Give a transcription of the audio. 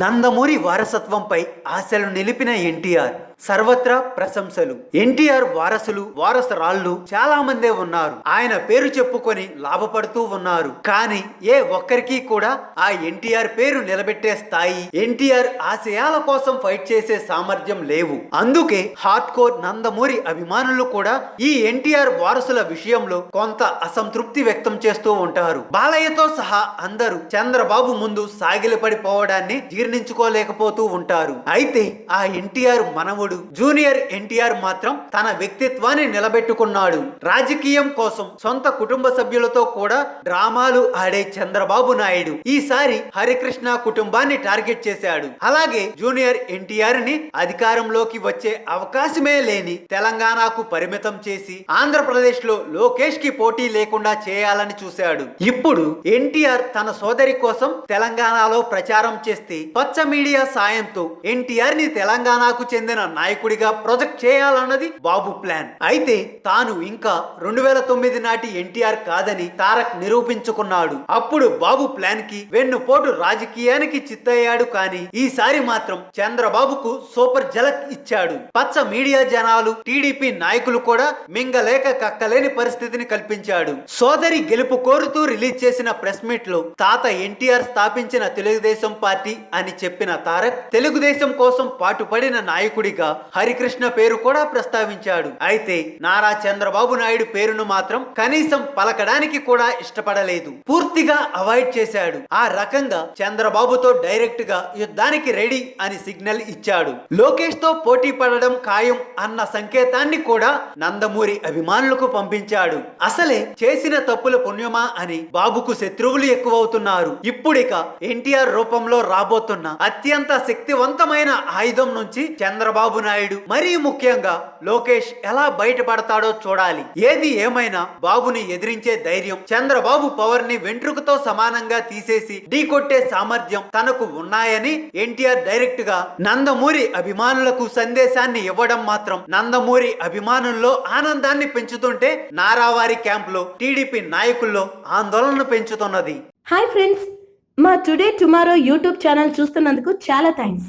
నందమూరి వారసత్వంపై ఆశలు నిలిపిన ఎన్టీఆర్. సర్వత్రా ప్రశంసలు. ఎన్టీఆర్ వారసులు వారసరాళ్ళు చాలా మందే ఉన్నారు. ఆయన పేరు చెప్పుకొని లాభపడుతూ ఉన్నారు. కానీ ఏ ఒక్కరికి కూడా ఆ ఎన్టీఆర్ పేరు నిలబెట్టే స్థాయి ఎన్టీఆర్ ఆశయాల కోసం ఫైట్ చేసే సామర్థ్యం లేవు. అందుకే హార్డ్ కోర్ నందమూరి అభిమానులు కూడా ఈ ఎన్టీఆర్ వారసుల విషయంలో కొంత అసంతృప్తి వ్యక్తం చేస్తూ ఉంటారు. బాలయ్యతో సహా అందరూ చంద్రబాబు ముందు సాగిలపడిపోవడాన్ని జీర్ణించుకోలేకపోతూ ఉంటారు. అయితే ఆ ఎన్టీఆర్ మనవుడు జూనియర్ ఎన్టీఆర్ మాత్రం తన వ్యక్తిత్వాన్ని నిలబెట్టుకున్నాడు. రాజకీయం కోసం సొంత కుటుంబ సభ్యులతో కూడా డ్రామాలు ఆడే చంద్రబాబు నాయుడు. ఈసారి హరికృష్ణ కుటుంబాన్ని టార్గెట్ చేశాడు. అలాగే జూనియర్ ఎన్టీఆర్ని అధికారంలోకి వచ్చే అవకాశమే లేని తెలంగాణకు పరిమితం చేసి ఆంధ్రప్రదేశ్లో లోకేష్కి పోటీ లేకుండా చేయాలని చూశాడు. ఇప్పుడు ఎన్టీఆర్ తన సోదరి కోసం తెలంగాణలో ప్రచారం చేస్తే పచ్చ మీడియా సాయంతో ఎన్టీఆర్ని తెలంగాణకు చెందిన నాయకుడిగా ప్రొజెక్ట్ చేయాలన్నది బాబు ప్లాన్. అయితే తాను ఇంకా రెండు వేల తొమ్మిది నాటి ఎన్టీఆర్ కాదని తారక్ నిరూపించుకున్నాడు. అప్పుడు బాబు ప్లాన్కి వెన్నుపోటు రాజకీయానికి చిత్తయ్యాడు కానీ ఈసారి మాత్రం చంద్రబాబుకు సూపర్ జలక్ ఇచ్చాడు. పచ్చ మీడియా జనాలు టీడీపీ నాయకులు కూడా మింగలేక కక్కలేని పరిస్థితిని కల్పించాడు. సోదరి గెలుపు కోరుతూ రిలీజ్ చేసిన ప్రెస్ మీట్లో తాత ఎన్టీఆర్ స్థాపించిన తెలుగుదేశం పార్టీ అని చెప్పిన తారక్ తెలుగుదేశం కోసం పాటుపడిన నాయకుడిగా హరికృష్ణ పేరు కూడా ప్రస్తావించాడు. అయితే నారా చంద్రబాబు నాయుడు పేరును మాత్రం కనీసం పలకడానికి కూడా ఇష్టపడలేదు. పూర్తిగా అవాయిడ్ చేశాడు. ఆ రకంగా చంద్రబాబుతో డైరెక్ట్గా యుద్ధానికి రెడీ అని సిగ్నల్ ఇచ్చాడు. లోకేష్తో పోటీ పడడం ఖాయం అన్న సంకేతాన్ని కూడా నందమూరి అభిమానులకు పంపించాడు. అసలే చేసిన తప్పుల పుణ్యమా అని బాబుకు శత్రువులు ఎక్కువవుతున్నారు. ఇప్పుడిక ఎన్టీఆర్ రూపంలో రాబోతున్న అత్యంత శక్తివంతమైన ఆయుధం నుంచి చంద్రబాబు నాయుడు. మరీ ముఖ్యంగా లోకేష్ ఎలా బయటపడతాడో చూడాలి. ఏది ఏమైనా బాబుని ఎదిరించే ధైర్యం చంద్రబాబు పవర్ని వెంట్రుకతో సమానంగా తీసేసి ఢీకొట్టే సామర్థ్యం తనకు ఉన్నాయని ఎన్టీఆర్ డైరెక్ట్గా నందమూరి అభిమానులకు సందేశాన్ని ఇవ్వడం మాత్రం నందమూరి అభిమానుల్లో ఆనందాన్ని పెంచుతుంటే నారావారి క్యాంప్లో టీడీపీ నాయకుల్లో ఆందోళన పెంచుతున్నది. హాయ్ ఫ్రెండ్స్ మా టుడే టుమారో యూట్యూబ్ ఛానల్ చూస్తున్నందుకు చాలా థ్యాంక్స్.